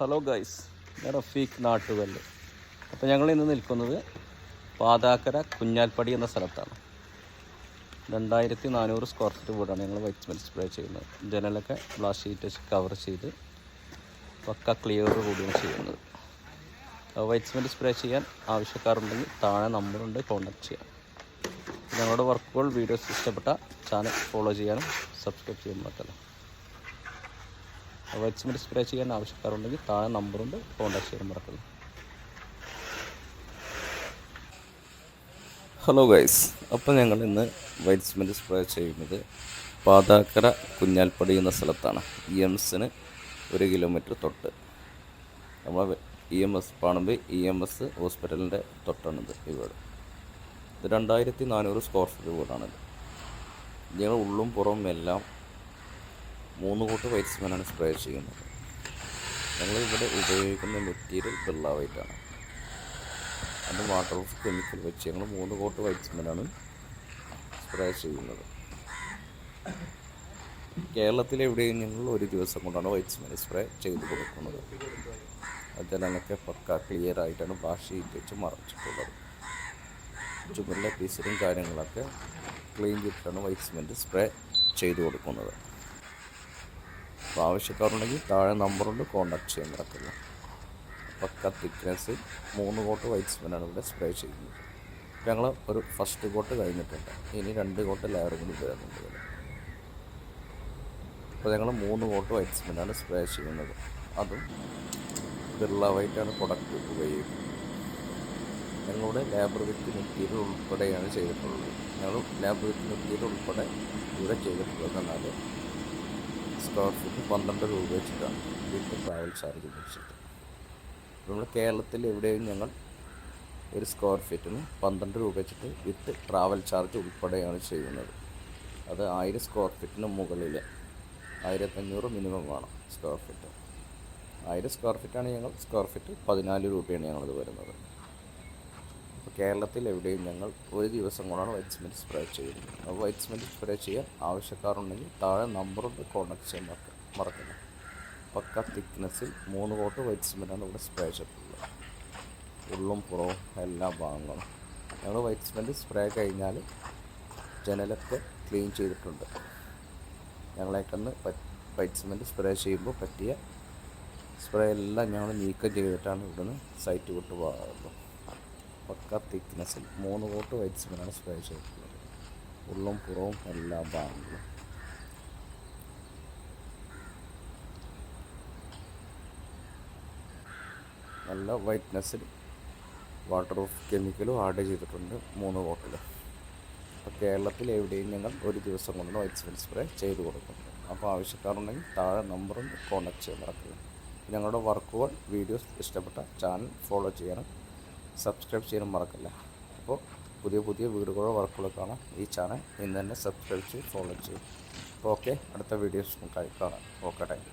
Hello guys ഞാൻ റഫീഖ് നാട്ടുകല്ല്. അപ്പോൾ ഞങ്ങൾ ഇന്ന് നിൽക്കുന്നത് പാതാക്കര കുഞ്ഞാൽപ്പടി എന്ന സ്ഥലത്താണ്. രണ്ടായിരത്തി നാനൂറ് സ്ക്വയർ ഫീറ്റ് വീടാണ് ഞങ്ങൾ വൈറ്റ് സ്മെൽ സ്പ്രേ ചെയ്യുന്നത്. ജനലൊക്കെ ഗ്ലാസ് ഷീറ്റ് കവർ ചെയ്ത് പക്ക ക്ലിയർ കൂടിയാണ് ചെയ്യുന്നത്. വൈറ്റ് സ്മെൽ സ്പ്രേ ചെയ്യാൻ ആവശ്യക്കാരുണ്ടെങ്കിൽ താഴെ നമ്പറുണ്ട് കോൺടാക്ട് ചെയ്യാം. ഞങ്ങളുടെ വർക്കുകൾ വീഡിയോസ് ഇഷ്ടപ്പെട്ട ചാനൽ ഫോളോ ചെയ്യാനും സബ്സ്ക്രൈബ് ചെയ്യാനും പറ്റില്ല സിമെന്റ് സ്പ്രേ ചെയ്യാൻ ആവശ്യക്കാരുണ്ടെങ്കിൽ താഴെ നമ്പറുണ്ട് കോൺടാക്ട് ചെയ്യാൻ മറക്കുന്നു ഹലോ ഗൈസ് അപ്പോൾ ഞങ്ങൾ ഇന്ന് വൈറ്റ് സിമെന്റ് സ്പ്രേ ചെയ്യുന്നത് പാതാക്കര കുഞ്ഞാൽപ്പടി എന്ന സ്ഥലത്താണ്. ഇ എം എസിന് ഒരു കിലോമീറ്റർ തൊട്ട്. നമ്മൾ E M S Panamb E M S ഹോസ്പിറ്റലിന്റെ തൊട്ടാണിത് ഈ വീട്. ഇത് രണ്ടായിരത്തി നാനൂറ് സ്ക്വയർ ഫീറ്റ് വീടാണിത് ഞങ്ങൾ ഉള്ളും പുറവും എല്ലാം മൂന്ന് കൂട്ട് വൈറ്റ് സിമെന്റാണ് സ്പ്രേ ചെയ്യുന്നത്. ഞങ്ങൾ ഇവിടെ ഉപയോഗിക്കുന്ന മെറ്റീരിയൽ ബിർള വൈറ്റാണ് അത് വാട്ടർ പ്രൂഫ് കെമിക്കൽ വെച്ച് ഞങ്ങൾ മൂന്ന് കോട്ട് വൈറ്റ് സിമെന്റാണ് സ്പ്രേ ചെയ്യുന്നത്. കേരളത്തിൽ എവിടെയും ഞങ്ങൾ ഒരു ദിവസം കൊണ്ടാണ് വൈറ്റ് സിമെന്റ് സ്പ്രേ ചെയ്ത് കൊടുക്കുന്നത്. അതിനൊക്കെ പക്ക ക്ലിയർ ആയിട്ടാണ് ഭാഷ വെച്ച് മറച്ചിട്ടുള്ളത്. ചുമരിലെ പീസിലും കാര്യങ്ങളൊക്കെ ക്ലീൻ ചെയ്തിട്ടാണ് വൈറ്റ് സിമെന്റ് സ്പ്രേ ചെയ്ത് കൊടുക്കുന്നത്. അപ്പോൾ ആവശ്യക്കാരുണ്ടെങ്കിൽ താഴെ നമ്പറുണ്ട് കോൺടാക്ട് ചെയ്യാൻ മറക്കില്ല പക്ക തിക്നെസ് മൂന്ന് കോട്ട് വൈറ്റ് സിമെന്റാണ് ഇവിടെ സ്പ്രേ ചെയ്യുന്നത്. ഞങ്ങൾ ഒരു ഫസ്റ്റ് കോട്ട് കഴിഞ്ഞിട്ടുണ്ട്. ഇനി രണ്ട് കോട്ട് ലെയർ കൂടി വരുന്നുണ്ട് അപ്പോൾ ഞങ്ങൾ മൂന്ന് കോട്ട് വൈറ്റ് സിമെന്റാണ് സ്പ്രേ ചെയ്യുന്നത്. അതും ബിർള വൈറ്റാണ് പ്രൊഡക്റ്റ് ഉപയോഗിക്കുന്നത്. ഞങ്ങളുടെ ലേബർ വിത്ത് മെറ്റീരിയൽ ഉൾപ്പെടെയാണ് ചെയ്തിട്ടുള്ളത്. ഞങ്ങൾ ലേബർ വിത്ത് മെറ്റീരിയൽ ഉൾപ്പെടെ ഇവിടെ ചെയ്തിട്ടുള്ളത് എന്നാൽ സ്ക്വയർ ഫീറ്റ് പന്ത്രണ്ട് രൂപ വെച്ചിട്ടാണ് വിത്ത് ട്രാവൽ ചാർജ് വെച്ചിട്ട് നമ്മൾ കേരളത്തിൽ എവിടെയും ഞങ്ങൾ ഒരു സ്ക്വയർ ഫീറ്റിന് പന്ത്രണ്ട് രൂപ വെച്ചിട്ട് വിത്ത് ട്രാവൽ ചാർജ് ഉൾപ്പെടെയാണ് ചെയ്യുന്നത്. അത് ആയിരം സ്ക്വയർ ഫീറ്റിന് മുകളിൽ ആയിരത്തഞ്ഞൂറ് മിനിമം വേണം സ്ക്വയർ ഫീറ്റ് ആയിരം സ്ക്വയർ ഫീറ്റാണ് ഞങ്ങൾ സ്ക്വയർ ഫീറ്റ് പതിനാല് രൂപയാണ് ഞങ്ങളത് വരുന്നത്. കേരളത്തിൽ എവിടെയും ഞങ്ങൾ ഒരു ദിവസം കൊണ്ടാണ് വൈറ്റ് സിമെന്റ് സ്പ്രേ ചെയ്യുന്നത്. അപ്പോൾ വൈറ്റ് സിമെന്റ് സ്പ്രേ ചെയ്യാൻ ആവശ്യക്കാരുണ്ടെങ്കിൽ താഴെ നമ്പറുണ്ട് കോൺടാക്ട് ചെയ്യാൻ മറക്ക മറക്കില്ല പക്ക തിക്നെസ്സിൽ മൂന്ന് കോട്ട് വൈറ്റ് സിമെന്റാണ് ഇവിടെ സ്പ്രേ ചെയ്തിട്ടുള്ളത്. ഉള്ളും പുറവും എല്ലാ ഭാഗങ്ങളും. ഞങ്ങൾ വൈറ്റ് സിമെന്റ് സ്പ്രേ കഴിഞ്ഞാൽ ജനലൊക്കെ ക്ലീൻ ചെയ്തിട്ടുണ്ട്. ഞങ്ങളേക്കന്ന് വൈറ്റ് സിമെന്റ് സ്പ്രേ ചെയ്യുമ്പോൾ പറ്റിയ സ്പ്രേ എല്ലാം ഞങ്ങൾ നീക്കം ചെയ്തിട്ടാണ് ഇവിടുന്ന് സൈറ്റ് വിട്ട് പോകാറുള്ളത്. പക്ക തിക്നെസ്സിൽ മൂന്ന് കോട്ട് വൈറ്റ് സ്പ്രേ ചെയ്തിട്ടുള്ളത്. ഉള്ളും പുറവും എല്ലാ ഭാഗങ്ങളും നല്ല വൈറ്റ്നെസ്സിൽ വാട്ടർ പ്രൂഫ് കെമിക്കലും ആഡ് ചെയ്തിട്ടുണ്ട് മൂന്ന് കോട്ടിൽ അപ്പോൾ കേരളത്തിൽ എവിടെയും ഞങ്ങൾ ഒരു ദിവസം കൊണ്ട് വൈറ്റ് സിമെന്റ് സ്പ്രേ ചെയ്ത് കൊടുക്കുന്നുണ്ട്. അപ്പോൾ ആവശ്യക്കാരുണ്ടെങ്കിൽ താഴെ നമ്പറും കോൺടാക്ട് ചെയ്യാൻ നടക്കുക. ഞങ്ങളുടെ വർക്കുകൾ വീഡിയോസ് ഇഷ്ടപ്പെട്ട ചാനൽ ഫോളോ ചെയ്യാനും സബ്സ്ക്രൈബ് ചെയ്യാനും മറക്കില്ല. അപ്പോൾ പുതിയ പുതിയ വീടുകളോ വർക്കുകളോ കാണാം. ഈ ചാനൽ ഇന്ന് തന്നെ സബ്സ്ക്രൈബ് ചെയ്ത് ഫോളോ ചെയ്യും. ഓക്കെ അടുത്ത വീഡിയോസ് കാണാം. Okay thank